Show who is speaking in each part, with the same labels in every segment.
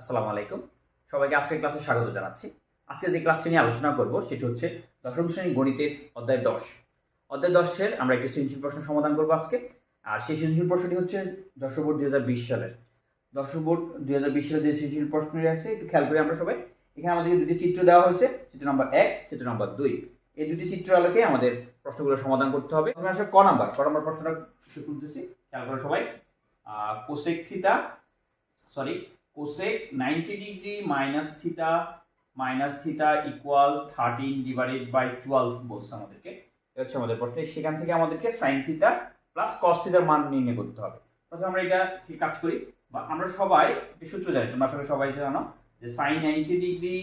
Speaker 1: আসসালামু আলাইকুম। সবাইকে আজকের ক্লাসে স্বাগত জানাচ্ছি। আজকে যে ক্লাসটি নিয়ে আলোচনা করব, সেটি হচ্ছে দশম শ্রেণি গণিতের অধ্যায় দশ। অধ্যায় দশের আমরা একটি সৃজনশীল প্রশ্ন সমাধান করব আজকে। আর সেই সৃজনশীল প্রশ্নটি হচ্ছে দশম বোর্ড দুই হাজার বিশ সালের। দশম বোর্ড দুই হাজার বিশ সালের যে সৃজনশীল প্রশ্নটি আছে, একটু খেয়াল করি আমরা সবাই। এখানে আমাদেরকে দুটি চিত্র দেওয়া হয়েছে, চিত্র নম্বর এক, চিত্র নম্বর দুই। এই দুটি চিত্র আলোকে আমাদের প্রশ্নগুলো সমাধান করতে হবে। প্রথমে আসলে ক নাম্বার। ক নাম্বার প্রশ্নটা একটু তুলতেছি খেয়াল করে সবাই। Cosec theta sorry cosec ninety degree minus theta minus theta equal thirteen divided by twelve বলছে আমাদেরকে। হচ্ছে আমাদের প্রশ্ন। সেখান থেকে আমাদেরকে সাইন থিটা প্লাস কস থিটার মান নির্ণয় করতে হবে। প্রথমে আমরা এটা ঠিক কাজ করি। বা আমরা সবাই সূত্র জানি, তোমরা আসলে সবাই জানো যে sine ninety degree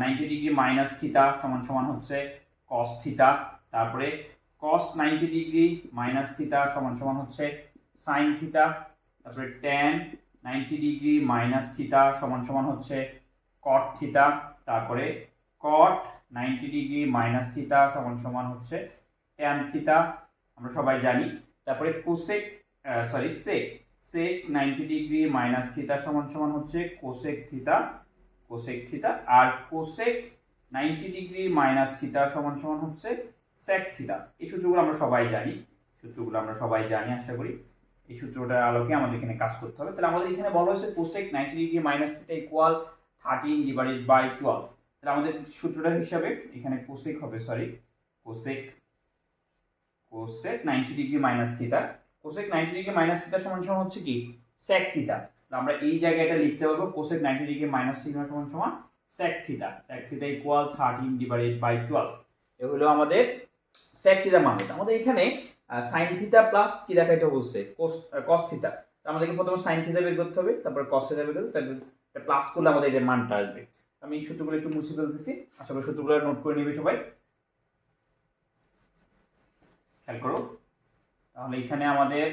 Speaker 1: ninety degree minus theta সমান সমান হচ্ছে কস থিটা তারপরে cos ninety degree minus theta সমান সমান হচ্ছে সাইন থিটা তারপরে tan ninety degree minus theta সমান সমান হচ্ছে কট থিটা, তারপরে cot ninety degree minus theta সমান সমান হচ্ছে ট্যান থিটা, আমরা সবাই জানি। তারপরে cosec sorry sec sec ninety degree minus theta সমান সমান হচ্ছে কোসেক থিটা কোসেক থিটা, আর cosec ninety degree minus theta সমান সমান হচ্ছে সেক থিটা। এই সূত্রগুলো আমরা সবাই জানি, সূত্রগুলো আমরা সবাই জানি, আশা করি। এই সূত্রটার আলোকে আমাদের এখানে কাজ করতে হবে। তাহলে আমাদের এখানে বলা হয়েছে cosec ninety degree minus theta equal thirteen divided by twelve তাহলে আমাদের সূত্রটা হিসাবে এখানে কোসেক হবে sorry cosec cosec ninety degree minus theta cosec ninety degree minus theta সমান সমান হচ্ছে কি? সেক থিটা আমরা এই জায়গায় এটা লিখতে পারব cosec ninety degree minus theta সমান সমান sec theta sec theta equal thirteen divided by twelve এ হলো আমাদের সেক থিটা মান আমাদের এখানে সাইন থিটা প্লাস কি দেখাইতে বলছে? কস থিটা আমাদেরকে প্রথমে সাইন থিটা বের করতে হবে, তারপরে কস থিটা বের করতে তারপরে প্লাস করলে আমাদের এর মানটা আসবে। আমি সূত্রগুলো একটু মুছে ফেলতেছি করি সূত্রগুলো নোট করে নিবে সবাই। খেয়াল করো। তাহলে এখানে আমাদের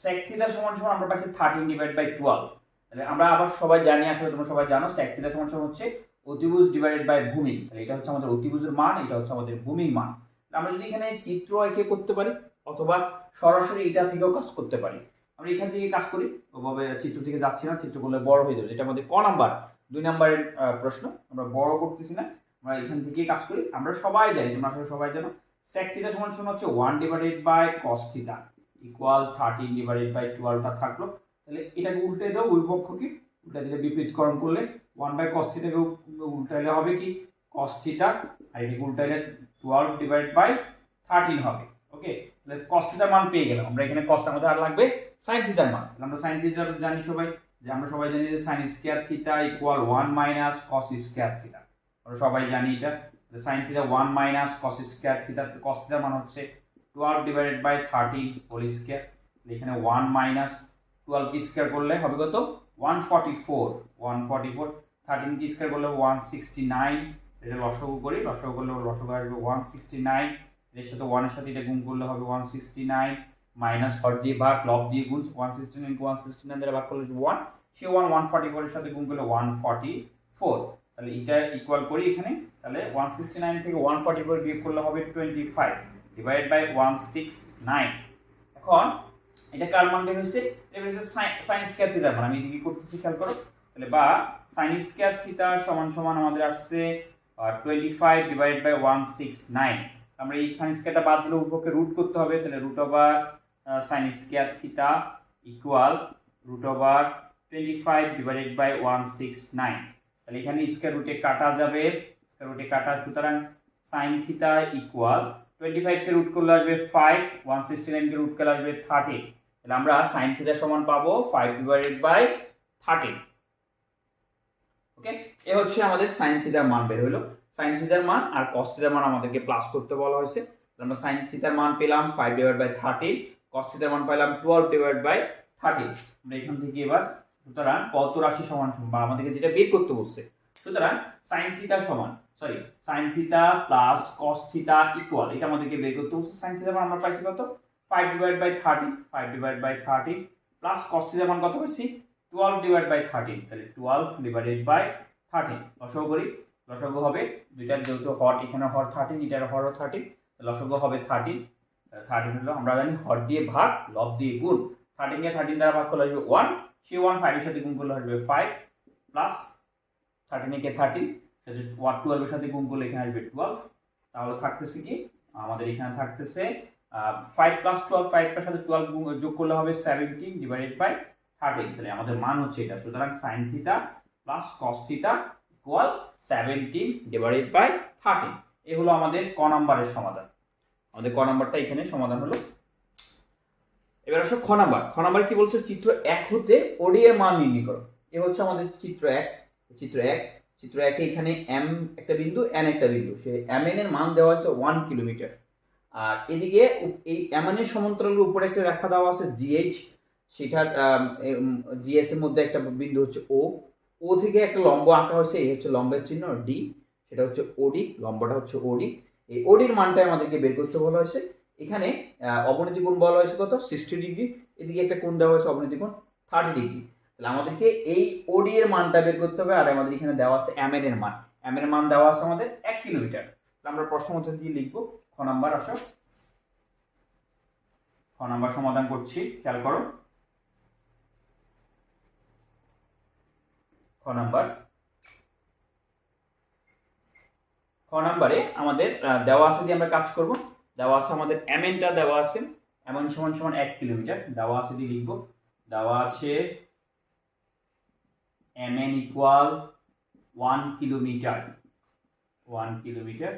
Speaker 1: sec থিটা সমান সমান আমরা পাচ্ছি থার্টিন ডিভাইড বাই টুয়েলভ তাহলে আমরা আবার সবাই জানি আসলে তোমরা সবাই জানো, sec থিটা সমান সমান হচ্ছে অতিভুজ ডিভাইডেড বাই ভূমি। তাহলে এটা হচ্ছে আমাদের অতিভুজের মান, এটা হচ্ছে আমাদের ভূমির মান। আমরা যদি এখানে চিত্র এঁকে করতে পারি, অথবা সরাসরি এটা থেকেও কাজ করতে পারি। আমরা এখান থেকে কাজ করি। ওভাবে চিত্র থেকে যাচ্ছি না, চিত্র করলে বড় হয়ে যাবে। যেটা আমাদের ক নাম্বার, দুই নাম্বারের প্রশ্ন। আমরা বড় করতেছি না, আমরা এখান থেকে কাজ করি। আমরা সবাই জানি, তোমরা আসলে সবাই জানো, sec থিটা সমান সমান হচ্ছে one divided by cos theta equal thirteen divided by টুয়েলভটা থাকল। তাহলে এটাকে উল্টে দাও ওই পক্ষকে উল্টে দিলে বিপরীতকরণ করলে ওয়ান বাই কস থিটাকে উল্টাইলে হবে কি? cos থিটা আর এটাকে উল্টাইলে টুয়েলভ ডিভাইড বাই থার্টিন হবে। ওকে তাহলে থিটার মান পেয়ে গেলাম। আমরা এখানে কস্টার মধ্যে আর লাগবে সাইন থিটার মান। তাহলে আমরা সাইন থিটা জানি সবাই। যে আমরা সবাই জানি যে sine square theta equal one minus cos square theta আমরা সবাই জানি এটা। Sine theta one minus cos square theta cos থিটার মান হচ্ছে twelve divided by thirteen whole square এখানে ওয়ান মাইনাস টুয়েলভ স্কোয়ার করলে হবে কত? One forty four one forty four thirteen square করলে ওয়ান সিক্সটি নাইন এটা লসগু করি লসগু করলে লসগু আসবে ওয়ান সিক্সটি নাইন এর সাথে ওয়ানের সাথে এটা গুণ করলে হবে ওয়ান সিক্সটি নাইন মাইনাস হর দিয়ে বা ক্লব দিয়ে গুণ one sixty nine one sixty nine দ্বারা ভাগ করলে ওয়ান সে ওয়ান ওয়ান ফর্টি ফোরের সাথে গুণ করলে ওয়ান ফর্টি ফোর তাহলে এটা ইকুয়াল করি এখানে, তাহলে ওয়ান সিক্সটি নাইন থেকে ওয়ান ফর্টি ফোর বিয়োগ করলে হবে twenty five divide by one six nine এখন এটা কার মান বের হয়েছে? এটা হচ্ছে সাইন স্কোয়ার থিটার মান। আমি এদিকে করতেছি, খেয়াল করো। তাহলে বা সাইন স্কোয়ার থিটা সমান সমান আমাদের আসছে twenty five divide by one six nine আমরা এই সাইন স্কোয়ারটা বাদ দিলে উপরকে রুট করতে হবে, তাহলে root over sine square theta equal root over twenty five divided by one six nine তাহলে এখানে স্কোয়ার রুটে কাটা যাবে স্কোয়ার রুটে কাটা, সুতরাং সাইন থিটা ইকুয়াল টোয়েন্টি ফাইভকে রুট করলে আসবে ফাইভ ওয়ান সিক্সটি নাইনকে রুট করলে আসবে থার্টিন তাহলে আমরা সাইন থিটা সমান পাবো five divided by thirteen okay এ হচ্ছে আমাদের সাইন থিটার মান বের হলো সাইন থিটার মান আর কস থিটার মান আমাদেরকে প্লাস করতে বলা হয়েছে। আমরা সাইন থিটার মান পেলাম five divide by thirteen cos থিটার মান পেলাম টুয়েলভ ডিভাইড বাই থার্টিন আমরা এখান থেকে এবার সুতরাং কত রাশি সমান বা আমাদেরকে যেটা বের করতে বলছে। সুতরাং সাইন থিটা সমান sorry sine theta plus cos theta equal এটা আমাদেরকে বের করতে বলছে। সাইন থিটা মান আমরা পাইছি কত? Five divide by thirty five divide by thirty plus cos theta মান কত পাইছি? টুয়েলভ ডিভাইড বাই থার্টিন তাহলে টুয়েলভ ডিভাইডেড বাই থার্টিন লসগু করি, লসগু হবে দুইটার যেহেতু হর, এখানে হর থার্টিন এটার হরও থার্টিন লসগু হবে থার্টিন থার্টিন হলো, আমরা জানি হর দিয়ে ভাগ, লব দিয়ে গুণ থার্টিনকে থার্টিন দ্বারা ভাগ করলে আসবে ওয়ান সেই ওয়ান ফাইভের সাথে গুণ করলে আসবে ফাইভ প্লাস থার্টিন একে থার্টিন ওয়ান টুয়েলভের সাথে গুণ করলে এখানে আসবে টুয়েলভ তাহলে থাকতেছে কি? আমাদের এখানে থাকতেছে ফাইভ প্লাস টুয়েলভ ফাইভটার সাথে টুয়েলভ যোগ করলে হবে সেভেন্টিন ডিভাইডেড বাই থার্টিন তাহলে আমাদের মান হচ্ছে এটা। সুতরাং sine theta plus cos theta equal seventeen divided by thirteen এ হলো আমাদের ক নাম্বারের সমাধান। আমাদের ক নাম্বারটা এখানে সমাধান হলো। এবার আসো খ নাম্বার। খ নাম্বার কি বলছে? চিত্র এক হতে ওডিএ মান নির্ণয় করো। এ হচ্ছে আমাদের চিত্র এক। চিত্র এক, চিত্র একে এখানে এম একটা বিন্দু এন একটা বিন্দু। সে এম এন এর মান দেওয়া আছে ওয়ান কিলোমিটার আর এদিকে এই এম এন এর সমান্তরালের উপরে একটা রেখা দেওয়া আছে জিএইচ সেটার জিএস এর মধ্যে একটা বিন্দু হচ্ছে ও ও থেকে একটা লম্ব আঁকা হয়েছে, এই হচ্ছে লম্বের চিহ্ন ডি সেটা হচ্ছে ওডি লম্বটা হচ্ছে ওডি এই ওডির মানটা আমাদেরকে বের করতে বলা হয়েছে। এখানে অবনতি কোণ বলা হয়েছে কত? সিক্সটি ডিগ্রি এদিকে একটা কোণ দেওয়া হয়েছে, অবনতি কোণ থার্টি ডিগ্রি তাহলে আমাদেরকে এই ওডি এর মানটা বের করতে হবে, আর আমাদের এখানে দেওয়া আছে এম এর মান। এম এর মান দেওয়া আছে আমাদের এক কিলোমিটার। তাহলে আমরা প্রশ্ন মধ্যে দিয়ে লিখব, খ নাম্বার আসো। খ নাম্বার সমাধান করছি, খেয়াল করো। খ নাম্বার। খ নাম্বারে আমাদের দেওয়া আছে দিয়ে আমরা কাজ করব। দেওয়া আছে আমাদের এমএনটা দেওয়া আছে এমন সমান সমান এক কিলোমিটার। দেওয়া আছে দিয়ে লিখব, দেওয়া আছে MN equal one kilometre. One kilometre,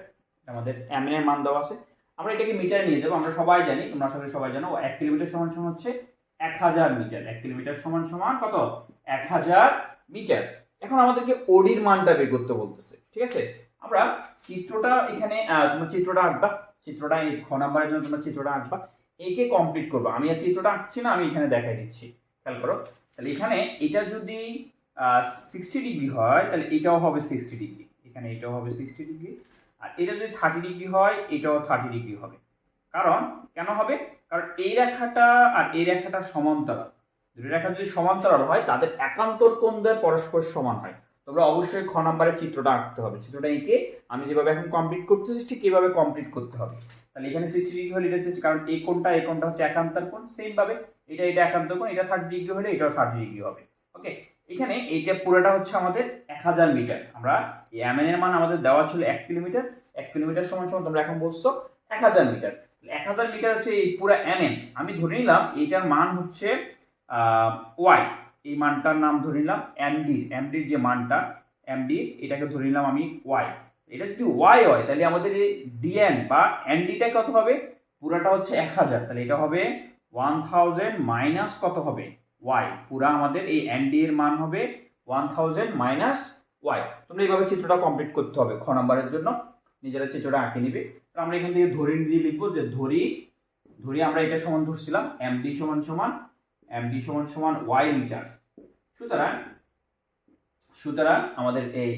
Speaker 1: আমাদের এমএন এর মান দেওয়া আছে। আমরা এটাকে মিটারে নিয়ে যাব, আমরা সবাই জানি, তোমরা সবাই সবাই জানো, এক কিলোমিটার সমান সমান হচ্ছে এক হাজার মিটার। এক কিলোমিটার সমান সমান কত? এক হাজার মিটার। এখন আমাদেরকে ওডির মানটা বের করতে বলতেছে, ঠিক আছে? আমরা চিত্রটা এখানে তোমরা চিত্রটা আঁকবা, চিত্রটা এই খ নাম্বারের জন্য তোমরা চিত্রটা আঁকবা, একে কমপ্লিট করব। আমি আর চিত্রটা আঁকছি না, আমি এখানে দেখাই দিচ্ছি। খেয়াল করো, তাহলে এখানে এটা যদি সিক্সটি ডিগ্রি হয়, তাহলে এটাও হবে সিক্সটি ডিগ্রি এখানে এটাও হবে সিক্সটি ডিগ্রি আর এটা যদি থার্টি ডিগ্রি হয়, এটাও থার্টি ডিগ্রি হবে। কারণ, কেন হবে? কারণ এই রেখাটা আর এই রেখাটা সমান্তরাল। দুটো রেখা যদি সমান্তরাল হয়, তাদের একান্তর কোণদের পরস্পর সমান হয়। তোমরা অবশ্যই খ নাম্বারের চিত্রটা আঁকতে হবে। চিত্রটা এঁকে আমি যেভাবে এখন কমপ্লিট করতেছি, ঠিক এইভাবে কমপ্লিট করতে হবে। তাহলে এখানে সিক্সটি ডিগ্রি হলে? এটা 60 কারণ এই কোণটা এই কোণটা হচ্ছে একান্তর কোণ। সেম ভাবে এটা এটা একান্ত কোণ, এটা থার্টি ডিগ্রি হলে এটাও থার্টি ডিগ্রি হবে। ওকে এখানে এইটা পুরোটা হচ্ছে আমাদের এক হাজার মিটার আমরা এম এর মান আমাদের দেওয়া ছিল এক কিলোমিটার। এক কিলোমিটার সমান সমান তোমরা এখন বলছো এক হাজার মিটার এক হাজার মিটার হচ্ছে এই পুরো এম আমি ধরে নিলাম এইটার মান হচ্ছে ওয়াই এই মানটার নাম ধরে নিলাম এমডির এমডির যে মানটা এমডি এটাকে ধরে নিলাম আমি ওয়াই এটা যদি ওয়াই হয়, তাহলে আমাদের এই ডিএন বা এনডিটা কত হবে? পুরাটা হচ্ছে এক হাজার। তাহলে এটা হবে ওয়ান থাউজেন্ড মাইনাস কত হবে? ওয়াই পুরা আমাদের এই এনডি এর মান হবে ওয়ান থাউজেন্ড মাইনাস ওয়াই তোমরা এইভাবে চিত্রটা কমপ্লিট করতে হবে খ নাম্বারের জন্য। নিজেরা চিত্রটা আঁকে নিবে। তো আমরা এখান থেকে ধরি দিয়ে লিখব যে ধরি ধরি আমরা এটা সমান ধরছিলাম এমডি সমান সমান এমডি সমান সমান ওয়াই মিটার সুতরাং সুতরাং আমাদের এই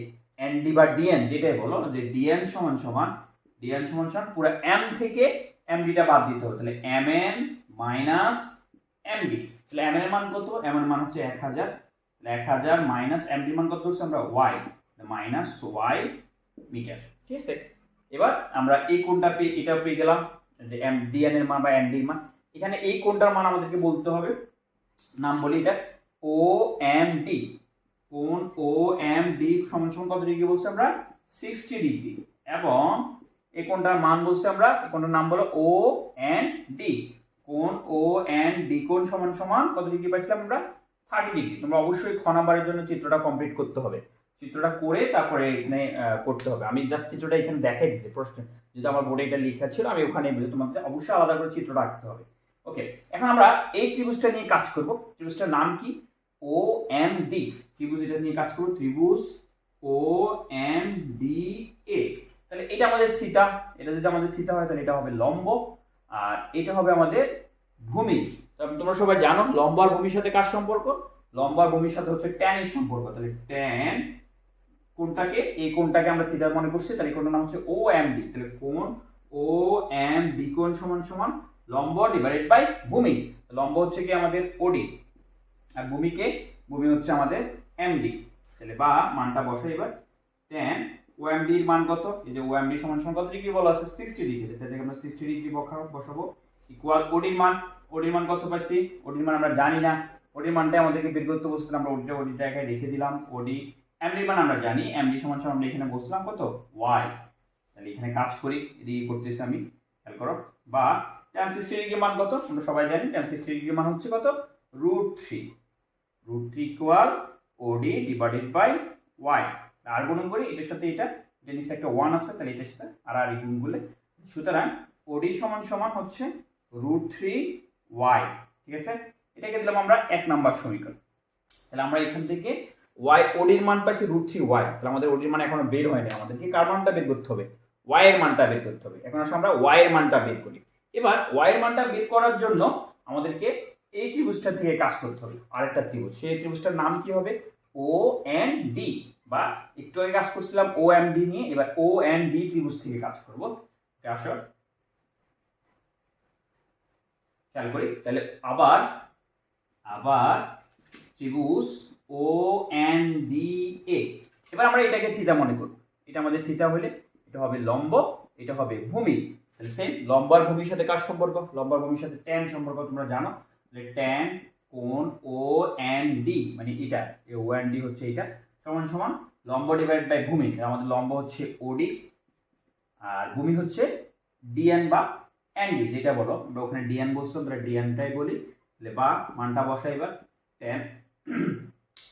Speaker 1: এনডি বা ডিএন যেটাই বলো, যে ডিএন সমান সমান ডিএন সমান সমান পুরো এম থেকে এমডিটা বাদ দিতে হবে। তাহলে এম মাইনাস এমডি তাহলে এম এর মান কত? এম মান হচ্ছে এক হাজার। এক হাজার মাইনাস এমডি মান কত হচ্ছে আমরা? ওয়াই মাইনাস ওয়াই মিটার ঠিক আছে? এবার আমরা এই কোনটা পেয়ে এটা পেয়ে গেলাম। যে এম ডিএন এর মান বা এনডির মান। এখানে এই কোনটার মান আমাদেরকে বলতে হবে। নাম বলি এটা। ও এম ডি কোন ও এম ডি সমান সমান কত ডিগ্রি বলছি আমরা? Sixty degree. এবং এই কোনটার মান বলছি আমরা কোনটার নাম বলো ও এন ডি কোন ও এন ডি কোন সমান সমান কত ডিগ্রি পাইছিলাম আমরা? Thirty degree. তোমরা অবশ্যই খ জন্য চিত্রটা কমপ্লিট করতে হবে। চিত্রটা করে তারপরে এখানে করতে হবে। আমি জাস্ট চিত্রটা এখানে দেখাই দিচ্ছি প্রশ্ন। যদি আমার বোর্ডে এটা লেখা ছিল, আমি ওখানে তোমাদের অবশ্যই আলাদা করে চিত্রটা আঁকতে হবে। ওকে এখন আমরা এই ত্রিভুজটা নিয়ে কাজ করব। ত্রিভুজটার নাম কি? ও এম ডি ত্রিভুজ এটা নিয়ে কাজ করব। ত্রিভুজ ও এম ডি এ তাহলে এটা আমাদের থিতা এটা যদি আমাদের থিতা হয়, তাহলে এটা হবে লম্ব। আর এটা হবে আমাদের ভূমি। তোমরা সবাই জানো, লম্ব আর ভূমির সাথে কার সম্পর্ক? লম্ব আর ভূমির সাথে হচ্ছে ট্যানের সম্পর্ক। তাহলে ট্যান কোনটাকে? এই কোনটাকে আমরা থিতা মনে করছি, তাহলে কোনটার নাম হচ্ছে ও এম ডি তাহলে কোন? ও এম ডি কোণ সমান সমান? লম্ব ডিভাইডেড বাই ভূমি। লম্ব হচ্ছে কি আমাদের ওডি আর ভূমিকে ভূমি হচ্ছে আমাদের এমডি তাহলে বা মানটা বসাই এবার। টেন ওএমডি এর মান কত? এই যে ওএমডি সমান সমান কত ডিগ্রি বলা আছে? সিক্সটি ডিগ্রি থেকে আমরা সিক্সটি ডিগ্রি বসাবো। বসাবো ইকুয়াল ওডির মান। ওডির মান কত পাইছি? ওডির মান আমরা জানি না। ওডির মানটা আমাদেরকে বের করতে বসছিলাম আমরা ওডিটা ওডি জায়গায় রেখে দিলাম। ওডি এমডি মান আমরা জানি। এমডি সমান সমান আমরা এখানে বসলাম। কত? ওয়াই তাহলে এখানে কাজ করি। এদিকে করতেছি আমি। খেয়াল করো। বা ট্যান সিক্সটি ডিগ্রি মান কত? আমরা সবাই জানি ট্যান সিক্সটি ডিগ্রি মান হচ্ছে কত? Root three root three equal OD divided by Y আর গুণ করি, এটার সাথে এটা এটা নিচে একটা ওয়ান আছে, তাহলে এটার সাথে আর আর গুণ করলে। সুতরাং ওডি সমান সমান হচ্ছে রুট থ্রি ওয়াই ঠিক আছে? এটাকে দিলাম আমরা এক নাম্বার সমীকরণ। তাহলে আমরা এখান থেকে ওয়াই ওডির মান পাচ্ছি রুট থ্রি ওয়াই তাহলে আমাদের ওডির মান এখনও বের হয়নি আমাদেরকে। কার মানটা বের করতে হবে? ওয়াই এর মানটা বের করতে হবে। এখন আসলে আমরা ওয়াই এর মানটা বের করি। এবার ওয়াই এর মানটা বের করার জন্য আমাদেরকে এই ত্রিভুজটা থেকে কাজ করতে হবে, আরেকটা ত্রিভুজ। সেই ত্রিভুজটার নাম কি হবে? ও এন ডি বা একটু আগে কাজ করছিলাম ও এম ডি নিয়ে, এবার ও এন ডি ত্রিভুজ থেকে কাজ করব। আসো খেয়াল করি, তাহলে আবার আবার ত্রিভুজ ও এন ডি এ এবার আমরা এটাকে থিতা মনে করব এটা আমাদের থিতা হলে এটা হবে লম্ব, এটা হবে ভূমি। সেম লম্বার ভূমির সাথে কার সম্পর্ক? লম্বার ভূমির সাথে ট্যান সম্পর্ক তোমরা জানো। তাহলে ট্যান কোন ও এন ডি মানে এটা। ও এন ডি হচ্ছে এটা। সমান সমান লম্ব ডিভাইড বাই ভূমি। তাহলে আমাদের লম্ব হচ্ছে ওডি আর ভূমি হচ্ছে ডিএন বা এনডি যেটা বলো। আমরা ওখানে ডিএন বলছিলাম তাহলে ডিএনটাই বলি। তাহলে বা মানটা বসাই এবার। টেন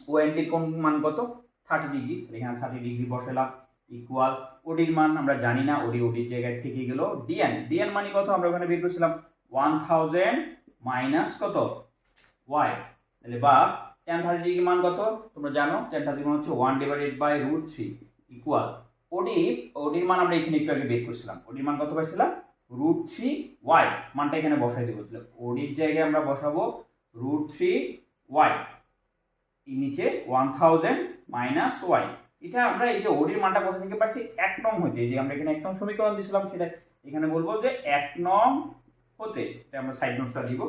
Speaker 1: ও এনডি কোন মান কত? থার্টি ডিগ্রি এখানে থার্টি ডিগ্রি বসালাম। ইকুয়াল ওডির মান আমরা জানি না ওডি ওডির জায়গায় থেকে গেল ডিএন ডিএন মানে কত? আমরা ওখানে বের করছিলাম ওয়ান থাউজেন্ড মাইনাস কত? ওয়াই তাহলে বা টেন থার্টি ডিগ্রি মান কত? তোমরা জানো টেন থার্টি মান হচ্ছে one divided by root three equal OD ওডির মান আমরা এখানে একটু আগে বের করছিলাম। ওডির মান কত পাইছিলাম? রুট থ্রি ওয়াই মানটা এখানে বসাই দেবো। তাহলে ওডির জায়গায় আমরা বসাবো রুট থ্রি ওয়াই নিচে ওয়ান থাউজেন্ড মাইনাস ওয়াই এটা আমরা এই যে ওডির মানটা কোথা থেকে পাইছি এক নং এই যে আমরা এখানে এক নং সমীকরণ দিয়েছিলাম, সেটা এখানে বলব যে এক নং হতে, এটা আমরা সাইড নোটটা দিব।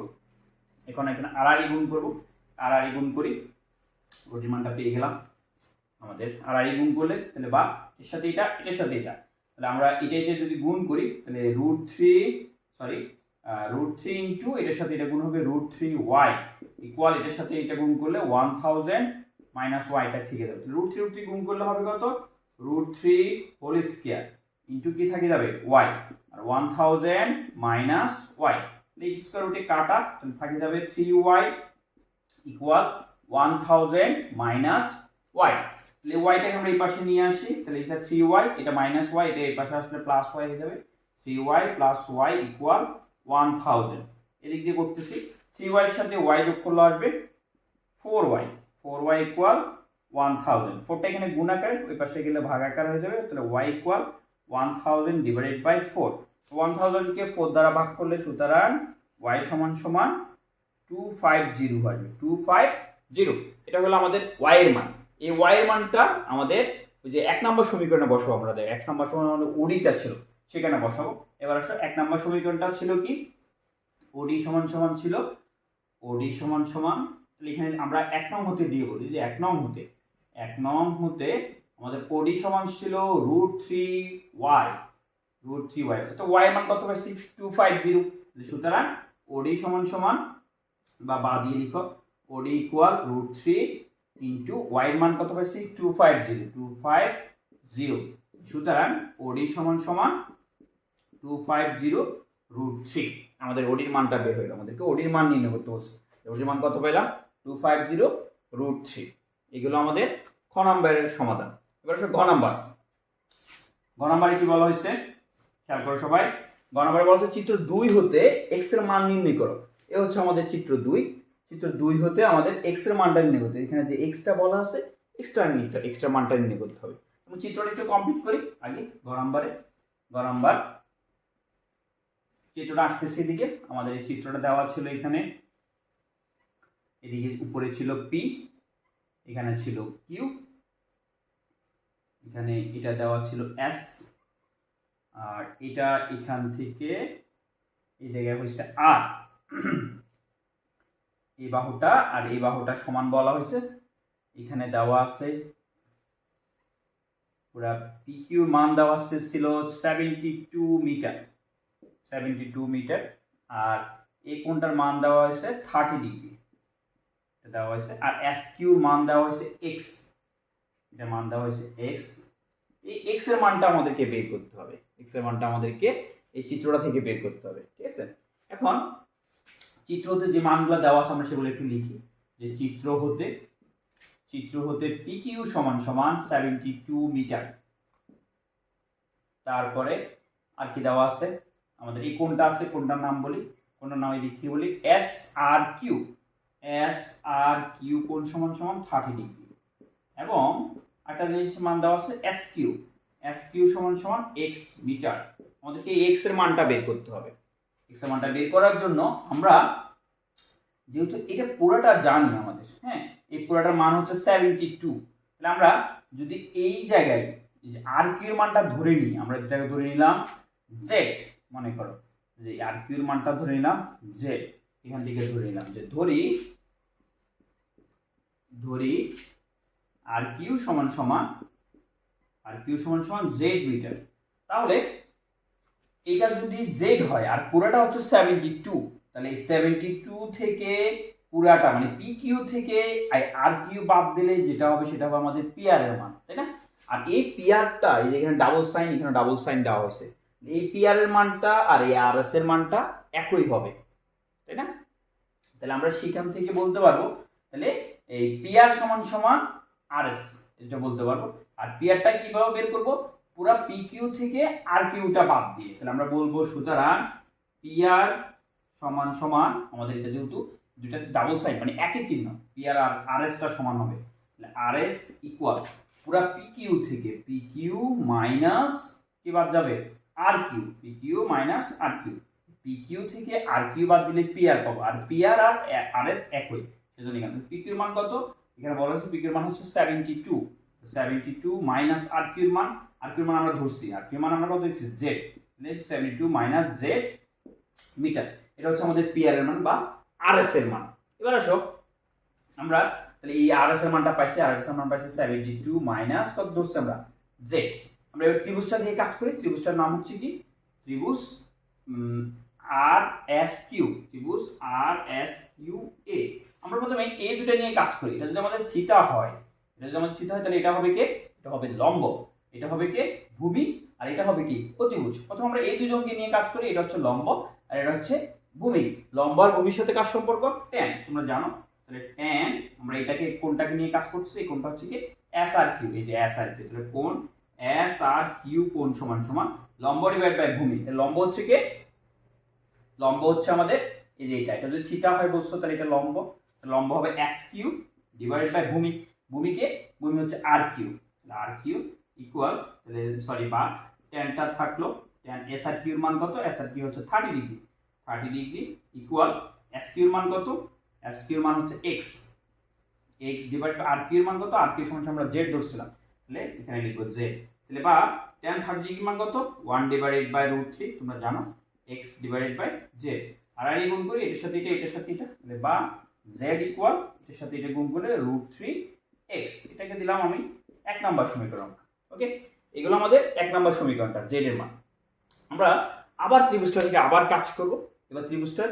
Speaker 1: এখন এখানে আড়াই গুণ করব। আড়াই গুণ করি ওডির মানটা পেয়ে গেলাম আমাদের। আড়াই গুণ করলে, তাহলে বা, এর সাথে এটা, এটার সাথে এটা। তাহলে আমরা এটা এটা যদি গুণ করি, তাহলে root three sorry root three into এটার সাথে এটা গুণ হবে রুট থ্রি ওয়াই ইকুয়াল এটার সাথে এটা গুণ করলে ওয়ান থাউজেন্ড মাইনাস ওয়াইটা থেকে যাবে। রুট থ্রি রুট থ্রি গুণ করলে হবে কত? Root three whole square into কি থাকে যাবে? ওয়াই আর ওয়ান থাউজেন্ড মাইনাস ওয়াই এই স্কোয়ার রুটে কাটা থাকে যাবে three Y equal one thousand minus Y তাহলে ওয়াইটাকে আমরা এই পাশে নিয়ে আসি, তাহলে এটা থ্রি ওয়াই এটা মাইনাস ওয়াই এটা এই পাশে আসলে প্লাস ওয়াই হয়ে যাবে। Three Y plus Y equal one thousand এদিক দিয়ে করতেছি থ্রি ওয়াইয়ের সাথে ওয়াই যোগ করলে আসবে four Y four Y equal one thousand ফোরটা এখানে গুণ আকার, ওই পাশে গেলে ভাগ আকার হয়ে যাবে, তাহলে Y equal one thousand divided by four one থাউজেন্ডকে four দ্বারা ভাগ করলে সুতরাং ওয়াই সমান সমান টু ফাইভ জিরো আসবে টু ফাইভ জিরো এটা হলো আমাদের ওয়াই এর মান। এই এর মানটা আমাদের ওই যে এক নম্বর সমীকরণে বসাবো আমরা দেখ। এক নম্বর সমীকরণ আমাদের ওডিটা ছিল, সেখানে বসাবো। এবার আসো, এক নম্বর সমীকরণটা ছিল কি? ওডি সমান সমান ছিল, ওডি সমান সমান তাহলে এখানে আমরা এক নং হতে দিয়ে বলি যে এক নং হতে, এক নং হতে আমাদের ওডি সমান ছিল root three Y root three Y তো ওয়াই মান কত পাই? সিক্স টু ফাইভ জিরো সুতরাং ওডি সমান সমান, বা বা দিয়ে লিখো OD equal root three into Y মান কত পাইছি two five zero two five zero সুতরাং ওডি সমান সমান two five zero root three আমাদের ওডির মানটা বের হইল আমাদেরকে ওডির মান নির্ণয় করতে বলছে। ওডির মান কত পেলাম two five zero root three এগুলো আমাদের খ নাম্বারের সমাধান। এবার হচ্ছে ঘ নাম্বার। ঘ নাম্বারে কি বলা হয়েছে? খেয়াল করো সবাই। ঘ নাম্বারে বলা হচ্ছে চিত্র দুই হতে এক্সের মান নির্ণয় করো। এ হচ্ছে আমাদের চিত্র দুই। চিত্র দুই হতে আমাদের এক্সের মানটা নির্ণয় করতে হবে। এখানে যে এক্সটা বলা আছে এক্সট্রা নিতে এক্সট্রা মানটা নির্ণয় করতে হবে। আমি চিত্রটা একটু কমপ্লিট করি আগে গ নাম্বারে। গ নাম্বার। চিত্রটা আসতেছে এদিকে। আমাদের এই চিত্রটা দেওয়া ছিল এখানে। এদিকে উপরে ছিল পি এখানে ছিল কিউ এখানে এটা দেওয়া ছিল এস আর এটা এখান থেকে এই জায়গায় হচ্ছে আর এই বাহুটা আর এই বাহুটা সমান বলা হয়েছে। এখানে দেওয়া আছে, পুরা পিকিউর মান দেওয়া আছে ছিল seventy two metre seventy two metre আর এই কোনটার মান দেওয়া হয়েছে থার্টি ডিগ্রি দেওয়া হয়েছে। আর এস কিউর মান দেওয়া হয়েছে এক্স এটা মান দেওয়া হয়েছে এক্স এই এক্সের মানটা আমাদেরকে বের করতে হবে। এক্সের মানটা আমাদেরকে এই চিত্রটা থেকে বের করতে হবে, ঠিক আছে? এখন চিত্র হতে যে মানগুলো দেওয়া আছে আমরা সেগুলো একটু লিখি। যে চিত্র হতে চিত্র হতে পি কিউ সমান সমান সেভেন্টি টু মিটার তারপরে আর কি দেওয়া আছে? আমাদের এই কোনটা আছে? কোনটার নাম বলি? কোনটার নাম এই দিক থেকে বলি? S R Q S R Q কোন সমান সমান থার্টি ডিগ্রি এবং একটা জিনিস মান দেওয়া আছে এস কিউ এস কিউ সমান সমান এক্স মিটার আমাদেরকে এক্সের মানটা বের করতে হবে। এক্সের মানটা বের করার জন্য আমরা যেহেতু এটা পুরোটা জানি আমাদের হ্যাঁ এই পুরোটার মান হচ্ছে সেভেন্টি টু তাহলে আমরা যদি এই জায়গায় যে আর কিউর মানটা ধরে নিই, আমরা যেটাকে ধরে নিলাম জেড মনে করো। যে আর কিউর মানটা ধরে নিলাম জেড এখান থেকে ধরে নিলাম যে ধরি ধরি আর কিউ সমান সমান, আর কিউ সমান সমান জেড মিটার তাহলে এটা যদি জেড হয়, আর পুরাটা হচ্ছে সেভেন্টি টু তাহলে সেভেন্টি টু থেকে পুরাটা মানে পি কিউ থেকে আর কিউ বাদ দিলে যেটা হবে সেটা হবে আমাদের পিআর এর মান, তাই না? আর এই পিআরটা এই যে এখানে ডাবল সাইন এখানে ডাবল সাইন দেওয়া হয়েছে, এই পিআর এর মানটা আর এই আর এস এর মানটা একই হবে, তাই না? তাহলে আমরা সেখান থেকে বলতে পারব, তাহলে এই পিআর সমান সমান আর এস এটা বলতে পারব। আর পিআরটা কীভাবে বের করব? পুরো পি কিউ থেকে আর কিউটা বাদ দিয়ে। তাহলে আমরা বলব, সুতরাং পিআর সমান সমান, আমাদের এটা যেহেতু দুইটা ডাবল সাইড মানে একই চিহ্ন পিআর আর আর এসটা সমান হবে। তাহলে আর এস ইকুয়াল পুরো পি কিউ থেকে পি কিউ মাইনাস কি বাদ যাবে? R Q P Q minus R Q P Q থেকে আর কিউ বাদ দিলে পি আর পাবো। আর পি আর আর আর এস একই। সেজন্য এখানে পি কিউর মান কত? এখানে বলা হয়েছে পি কিউর মান হচ্ছে seventy two seventy two minus R কিউর মান আর কিউর মান আমরা ধরছি। আর কিউর মান আমরা কত দিচ্ছি Z seventy two minus Z meter এটা হচ্ছে আমাদের পি আর এর মান বা আর এস এর মান। এবার আসো। আমরা তাহলে এই আর এস এর মানটা পাইছি। আর এস এর মান পাইছি সেভেন্টি টু মাইনাস কত ধরছি আমরা? জেড আমরা এবার ত্রিভুজটা দিয়ে কাজ করি। ত্রিভুজটার নাম হচ্ছে কি? ত্রিভুজ আর এস কিউ ত্রিভুজ আর এস কিউ এ আমরা প্রথমে এই দুটো নিয়ে কাজ করি। এটা যদি আমাদের থিটা হয়, এটা যদি আমাদের থিটা হয়, তাহলে এটা হবে কে? এটা হবে লম্ব। এটা হবে কে? ভূমি। আর এটা হবে কি? অতিভুজ। প্রথম আমরা এই দুজনকে নিয়ে কাজ করি, এটা হচ্ছে লম্ব, আর এটা হচ্ছে ভূমি। লম্ব আর ভূমির সাথে কার সম্পর্ক? ট্যান তোমরা জানো? তাহলে ট্যান আমরা এটাকে কোনটাকে নিয়ে কাজ করছি কোনটা হচ্ছে কি? এস আর কিউ এই যে এস আর কিউ তাহলে কোন? এস আর কিউ কোন সমান সমান? লম্ব ডিভাইড বাই ভূমি। তাহলে লম্ব হচ্ছে কি? লম্ব হচ্ছে আমাদের, এই যে এটা। এটা যদি থিটা হয় বলছো, তাহলে এটা লম্ব। লম্ব হবে এস কিউ ডিভাইডেড বাই ভূমি, ভূমিকে, ভূমি হচ্ছে R Q R Q equal তাহলে সরি বা টেনটা থাকল টেন এস আর কিউর মান কত? এস আর কিউ হচ্ছে thirty degree thirty degree equal S কিউর মান কত? এস কিউর মান হচ্ছে এক্স এক্স ডিভাইড আর কিউর মান কত? আর কিউ সমান আমরা জেড ধরছিলাম। তাহলে এখানে লিখব জেড তাহলে বা টেন থার্টি ডিগ্রি মান কত? One divided by root three তোমরা জানো এক্স ডিভাইডেড বাই জেড আর আর গুণ করি, এটার সাথে এটা, এটার সাথে এটা। তাহলে বা জেড ইকুয়াল এটার সাথে এটা গুণ করে রুট থ্রি এক্স এটাকে দিলাম আমি এক নাম্বার সমীকরণ ওকে এগুলো আমাদের এক নাম্বার সমীকরণটা জেড মান। আমরা আবার ত্রিভুজটা থেকে আবার কাজ করব। এবার ত্রিভুজটার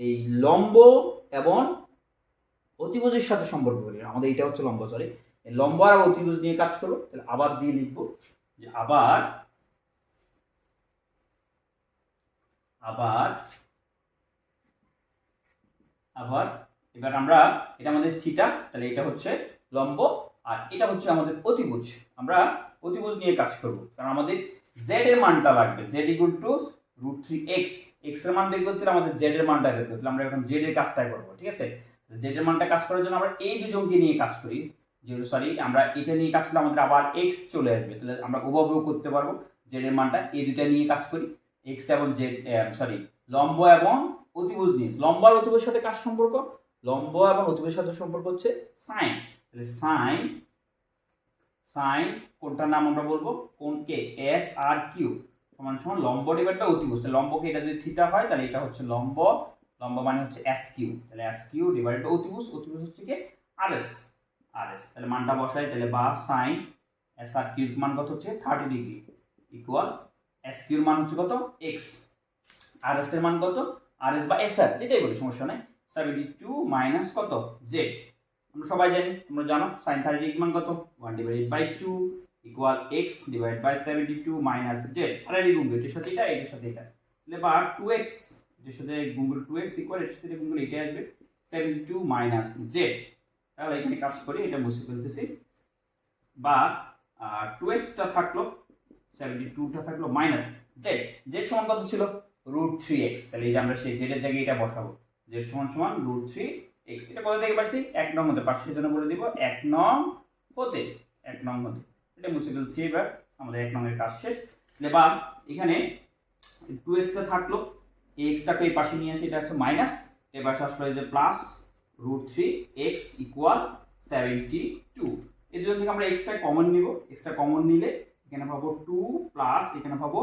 Speaker 1: এই লম্ব এবং অতিভুজের সাথে সম্পর্ক করি। আমাদের এটা হচ্ছে লম্ব সরি লম্ব আর অতিভুজ নিয়ে কাজ করব, তাহলে আবার দিয়ে লিখব যে আবার আবার আবার এবার আমরা এটা আমাদের থিটা, তাহলে এটা হচ্ছে লম্ব, আর এটা হচ্ছে আমাদের অতিভুজ। আমরা অতিভুজ নিয়ে কাজ করব, কারণ আমাদের জেড এর মানটা লাগবে Z equal to root three X এক্সের মান বের করতে হলে আমাদের জেড এর মানটা বের করতে আমরা এখন জেড এর কাজটা করব, ঠিক আছে? জেড এর মানটা কাজ করার জন্য আমরা এই দুজনকে নিয়ে কাজ করি, যেহেতু সরি আমরা এটা নিয়ে কাজ করলে আমাদের আবার এক্স চলে আসবে, তাহলে আমরা উভয় করতে পারব জেড এর মানটা এই দুটা নিয়ে কাজ করি এক্স এবং জেড সরি লম্ব এবং অতিভুজ নিয়ে। লম্ব আর অতিভুজের সাথে কার সম্পর্ক? লম্ব এবং অতিভুজের সাথে সম্পর্ক হচ্ছে সাইন তাহলে সাইন সাইন কোনটার নাম আমরা বলব? কোনকে? এস আর কিউ সমান সমান লম্ব ডিভাইডটা অতিভুজ তাহলে লম্বকে এটা যদি থিটা হয়, তাহলে এটা হচ্ছে লম্ব। লম্ব মানে হচ্ছে এস কিউ তাহলে এস কিউ ডিভাইডেড অতিভুজ অতিভুজ হচ্ছে কি? আর এস আর এস তাহলে মানটা বসাই, তাহলে বা সাইন এস আর কিউর মান কত হচ্ছে? থার্টি ডিগ্রি ইকুয়াল এস কিউর মান হচ্ছে কত? এক্স আর এস এর মান কত? আর এস বা এস আর যেটাই বলি, সমস্যা নাই। সেভেন্টি টু মাইনাস কত? জে আমরা সবাই জানি, তোমরা জানো সাইন থার্টি মান কত? One divided by two equal X divide by seventy two minus Z আর, এই গুণ এটার সাথে এটা এটার সাথে এটা। তাহলে বা টু এক্স এটার সাথে গুণগুলো টু এক্স ইকুয়াল এটার সাথে গুণগুলো এটা আসবে সেভেন্টি টু মাইনাস জেড তাহলে এখানে কাজ করি, এটা মুছে ফেলতেছি। বা টু এক্সটা থাকল সেভেন্টি টুটা থাকল মাইনাস জেড জেড সমান কত ছিল? রুট থ্রি এক্স তাহলে এই যে আমরা সেই জেডের জায়গায় এটা বসাবো। জেড সমান সমান রুট থ্রি এক্স এটা কোথা থেকে পারছি? এক নং হতে পারছি জন্য বলে দিব এক নং হতে এক নং হতে। এটা মুছে ফেলছি এবার, আমাদের এক নংয়ের কাজ শেষ। বা এখানে টু এক্সটা থাকল, এই এক্সটাকে এই পাশে নিয়ে আসি, এটা হচ্ছে মাইনাস এবার আসলো যে plus root three X equal seventy two এই দুজন থেকে আমরা এক্সট্রা কমন নিব। এক্সট্রা কমন নিলে এখানে পাবো টু প্লাস এখানে পাবো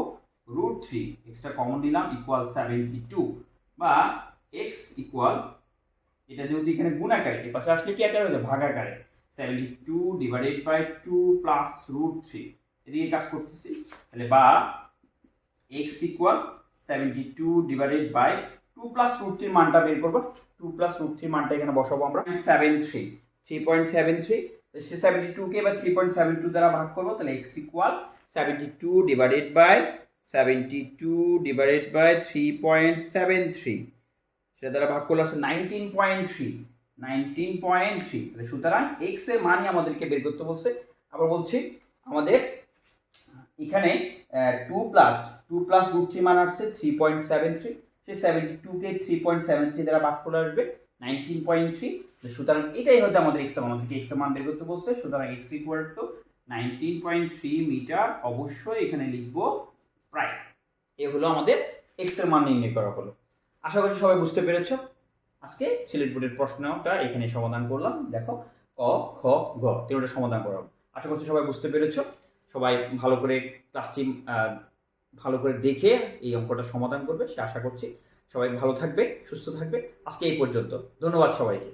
Speaker 1: রুট থ্রি এক্সট্রা কমন নিলাম ইকুয়াল সেভেন্টি টু বা এক্স ইকুয়াল এটা যেহেতু এখানে গুণাকারে এই পাশে আসলে কি আকারে হয়ে যাবে ভাগাকারে seventy two divided by two plus root three এদিকে কাজ করতেছি। তাহলে বা X equal seventy two divided by two plus root থ্রির মানটা বের করব। টু প্লাস রুট থ্রি মানটা এখানে বসাবো আমরা। Seven three three point seven three সে সেভেন্টি টুকে এবার থ্রি পয়েন্ট সেভেন টু দ্বারা ভাগ করব, তাহলে X equal seventy two divided by seventy two divided by three point seven three সেটা দ্বারা ভাগ করলে আছে nineteen point three nineteen point three তাহলে সুতরাং এক্সের মানই আমাদেরকে বের করতে বলছে। আবার বলছি, আমাদের, এখানে two plus two plus root three মান আসছে থ্রি পয়েন্ট সেভেন থ্রি সেই সেভেন্টি টুকে থ্রি পয়েন্ট সেভেন থ্রি দ্বারা ভাগ করে আসবে নাইনটিন পয়েন্ট থ্রি সুতরাং এটাই হচ্ছে আমাদের এক্স আমাদেরকে এক্স মান বের করতে বলছে। সুতরাং X equal to nineteen point three meter অবশ্যই এখানে লিখব প্রায় এ হলো আমাদের এক্সের মান নির্ণয় করা হলো। আশা করছি সবাই বুঝতে পেরেছ। আজকে সিলেট বোর্ডের প্রশ্নটা এখানে সমাধান করলাম। দেখো, ক, খ, গ, তিনটা সমাধান করলাম আশা করছি সবাই বুঝতে পেরেছ। সবাই ভালো করে ক্লাসটি ভালো করে দেখে এই অঙ্কটা সমাধান করবে, সে আশা করছি সবাই ভালো থাকবে, সুস্থ থাকবে। আজকে এই পর্যন্ত। ধন্যবাদ সবাইকে।